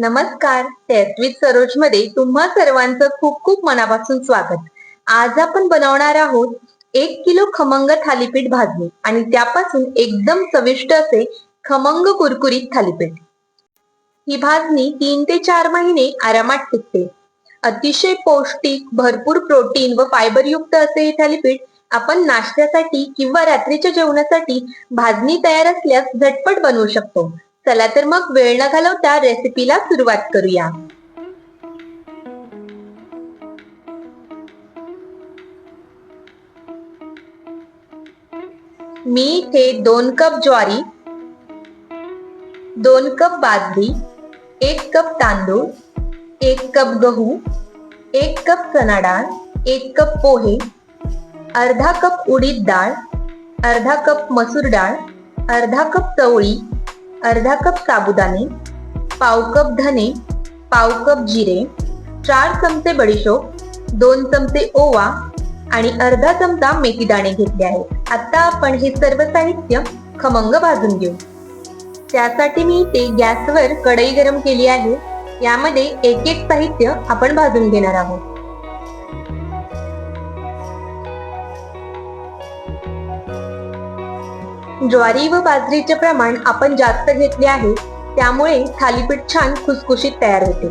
नमस्कार टेस्ट सरोजमध्ये तुम्हा सर्वांचं खूप खूप मनापासून स्वागत. आज आपण बनवणार आहोत एक किलो खमंग थालीपीठ भाजणी आणि त्यापासून एकदम चविष्ट असे खमंग कुरकुरीत थालीपीठ. ही भाजणी तीन ते चार महिने आरामात टिकते. अतिशय पौष्टिक भरपूर प्रोटीन व फायबर युक्त असे हे थालीपीठ आपण नाश्त्यासाठी किंवा रात्रीच्या जेवणासाठी भाजणी तयार असल्यास झटपट बनवू शकतो. चला तर मग वेळ न घालवता रेसिपीला सुरुवात करूया. मी इथे दोन कप ज्वारी दोन कप बाजरी एक कप तांदूळ एक कप गहू एक कप चना डाळ एक कप पोहे अर्धा कप उडीद डाळ अर्धा कप मसूर डाळ अर्धा कप चवळी अर्धा कप साबुदाणे पाव कप धने पाव कप जिरे चार चमचे बडीशोप दोन चमचे ओवा आणि अर्धा चमचा मेथी दाणे घेतले आहेत. आता आपण हे सर्व साहित्य खमंग भाजून घेऊ. त्यासाठी मी ते गॅसवर कढई गरम केली आहे. यामध्ये एक एक साहित्य आपण भाजून घेणार आहोत. ज्वारी व बाजरीचे प्रमाण आपण जास्त घेतले आहे त्यामुळे थालीपीठ छान खुसखुशीत तयार होते.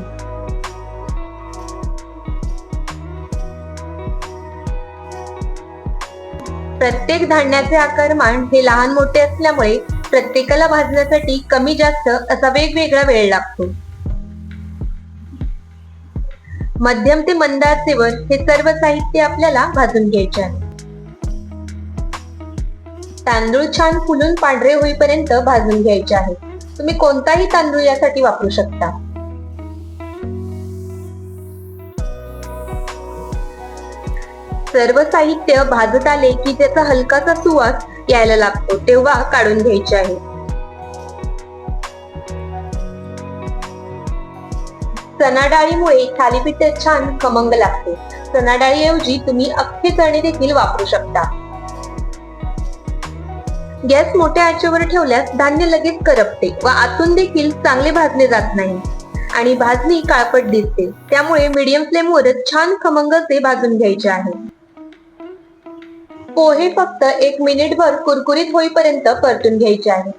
प्रत्येक धान्याचे आकारमान हे लहान मोठे असल्यामुळे प्रत्येकाला भाजण्यासाठी कमी जास्त असा वेगवेगळा वेळ लागतो. मध्यम ते मंद आचेवर हे सर्व साहित्य आपल्याला भाजून घ्यायचे आहे. तांदूळ छान फुलून पांढरे होईपर्यंत भाजून घ्यायचे आहे. तुम्ही कोणताही तांदूळ यासाठी वापरू शकता. सर्व साहित्य भाजत आले की त्याचा हलकासा सुवास यायला लागतो तेव्हा काढून घ्यायचे आहे. चना डाळीमुळे थालीपीठ छान खमंग लागते. चना डाळीऐवजी तुम्ही अख्खे चणे देखील वापरू शकता. गॅस मोठ्या आचेवर ठेवल्यास धान्य लगेच करपते व आतून देखील चांगले भाजले जात नाही. आणि भाजणी काळपट दिसते. त्यामुळे मीडियम फ्लेमवरच छान खमंग भाजून घ्यायचे आहे. पोहे फक्त एक मिनिटभर कुरकुरीत होईपर्यंत परतून घ्यायचे आहे.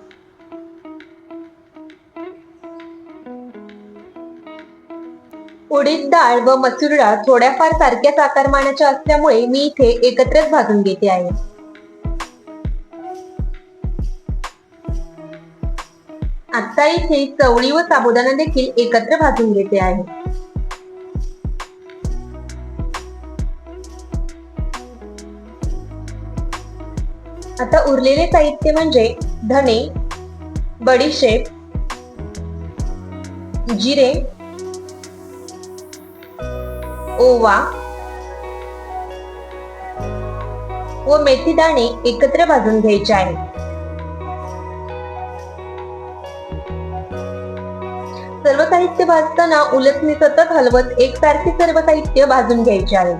उडीद डाळ व मसूर डाळ थोड्याफार सारख्याच आकारमानाच्या असल्यामुळे मी इथे एकत्रच भाजून घेते आहे. आता इथे चवळी व साबुदाणा देखील एकत्र भाजून घेते आहे. आता उरलेले साहित्य म्हणजे धने बडीशेप जिरे ओवा व मेथी दाणे एकत्र भाजून घ्यायचे आहे. साहित्य भाजताना उलटणी सतत हलवत एकसारखे सर्व साहित्य भाजून घ्यायचे आहे.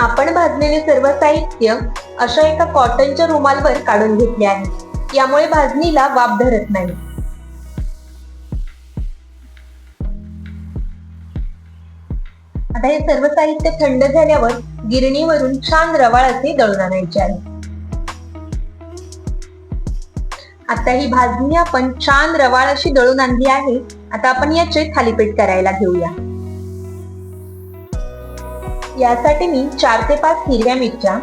आपण भाजलेले सर्व साहित्य अशा एका कॉटनच्या रुमालवर काढून घेतले आहे. यामुळे भाजणीला वाफ धरत नाही. आता हे सर्व साहित्य थंड झाल्यावर गिरणीवरून छान रवाळ असे दळून आणायचे आहे. आता ही भाजणी आपण छान रवाळ अशी दळून आणली आहे. आता आपण याचे थालीपीठ करायला घेऊया. यासाठी मी चार ते पाच हिरव्या मिरच्या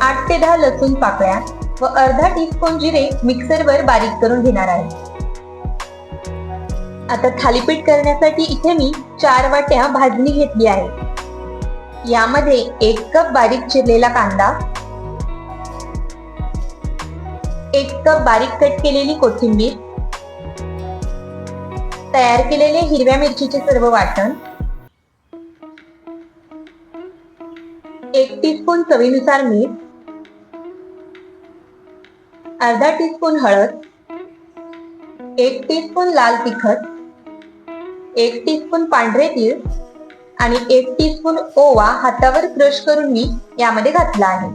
आठ ते दहा लसूण पाकळ्या व अर्धा टीस्पून जिरे मिक्सरवर बारीक करून घेणार आहे. आता थालीपीठ करण्यासाठी इथे मी चार वाट्या भाजणी घेतली आहे. यामध्ये एक कप बारीक चिरलेला कांदा एक कप बारीक कट केलेली कोथिंबीर तयार केलेले हिरव्या मिरचीचे सर्व वाटण एक टीस्पून चवीनुसार मीठ अर्धा टीस्पून हळद एक टीस्पून लाल तिखट एक टीस्पून पांढरे तीळ आणि एक टीस्पून ओवा हातावर क्रश करून मी यामध्ये घातला आहे.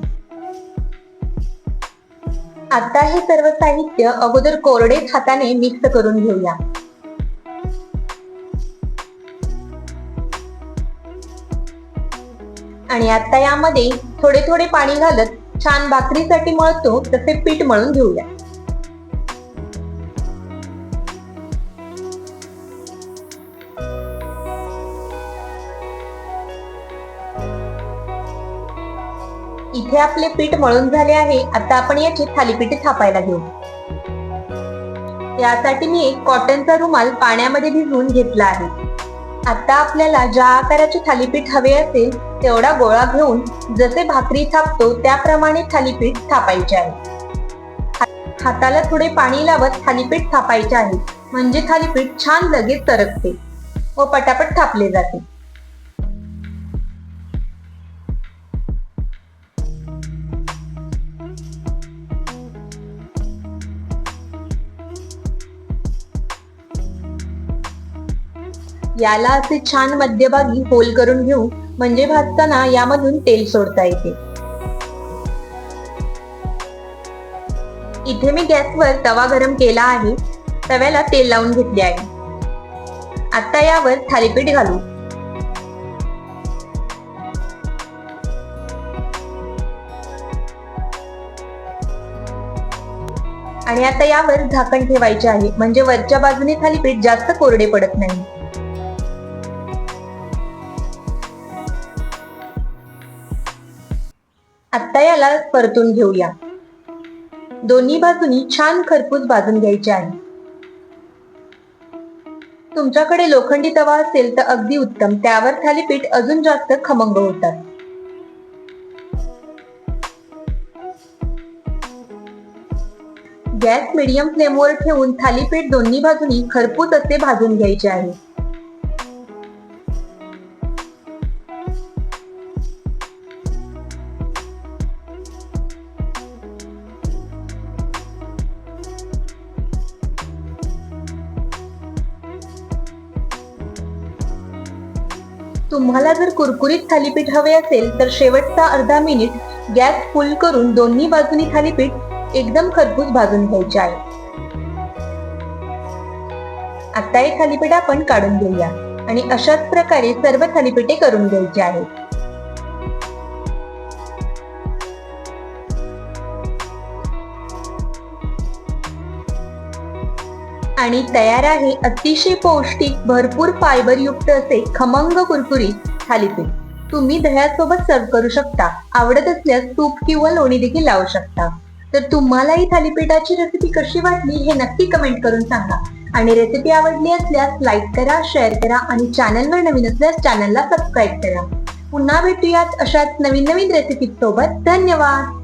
आता हे सर्व साहित्य अगोदर कोरडे हाताने मिक्स करून घेऊया. आणि आता यामध्ये थोडे थोडे पाणी घालत छान भाकरीसाठी मळतो तसे पीठ मळून घेऊया. इथे आपले पीठ मळून झाले आहे. आता आपण याची थालीपीठ थापायला घेऊ. यासाठी मी एक कॉटनचा रुमाल पाण्यामध्ये भिजवून घेतला आहे. आता आपल्याला ज्या आकाराचे थालीपीठ हवे असेल तेवढा गोळा घेऊन जसे भाकरी थापतो त्याप्रमाणे थालीपीठ थापायचे आहे. हाताला थोडे पाणी लावत थालीपीठ थापायचे आहे. म्हणजे थालीपीठ छान लगेच तरकते व पटापट थापले जाते. याला असे छान मध्यभागी होल करून घेऊ म्हणजे भाजताना यामधून तेल सोडता येते. इथे मी गॅसवर तवा गरम केला आहे. तव्याला तेल लावून घेतले आहे. आता यावर थालीपीठ घालू. आणि आता यावर झाकण ठेवायचे आहे. म्हणजे वरच्या बाजूने थालीपीठ जास्त कोरडे पडत नाही. आत्ता याला परतून घेऊया. दोन्ही बाजूनी छान खरपूस भाजून घ्यायचे आहे. तुमच्याकडे लोखंडी तवा असेल तर अगदी उत्तम. त्यावर थालीपीठ अजून जास्त खमंग होतात गॅस मिडियम फ्लेमवर ठेवून थालीपीठ दोन्ही बाजूनी खरपूस असे भाजून घ्यायचे आहे. तुम्हाला जर कुरकुरीत थालीपीठ हवे असेल तर शेवटचा अर्धा मिनिट गॅस फुल करून दोन्ही बाजूनी थालीपीठ एकदम खरपूस भाजून घ्यायचे आहे. आता हे थालीपीठ आपण काढून घेऊया आणि अशाच प्रकारे सर्व थालीपीठे करून घ्यायचे आहेत. आणि तयार आहे अतिशय पौष्टिक भरपूर फायबर युक्त असे खमंग कुरकुरीत थालीपीठ. तुम्ही दह्यासोबत सर्व करू शकता. आवडत असल्यास तूप किंवा लोणी देखील लावू शकता. तर तुम्हाला ही थालीपीठाची रेसिपी कशी वाटली हे नक्की कमेंट करून सांगा. आणि रेसिपी आवडली असल्यास लाईक करा शेअर करा आणि चॅनलवर नवीन असल्यास चॅनलला सबस्क्राईब करा. पुन्हा भेटूयात अशाच नवीन नवीन रेसिपी सोबत. धन्यवाद!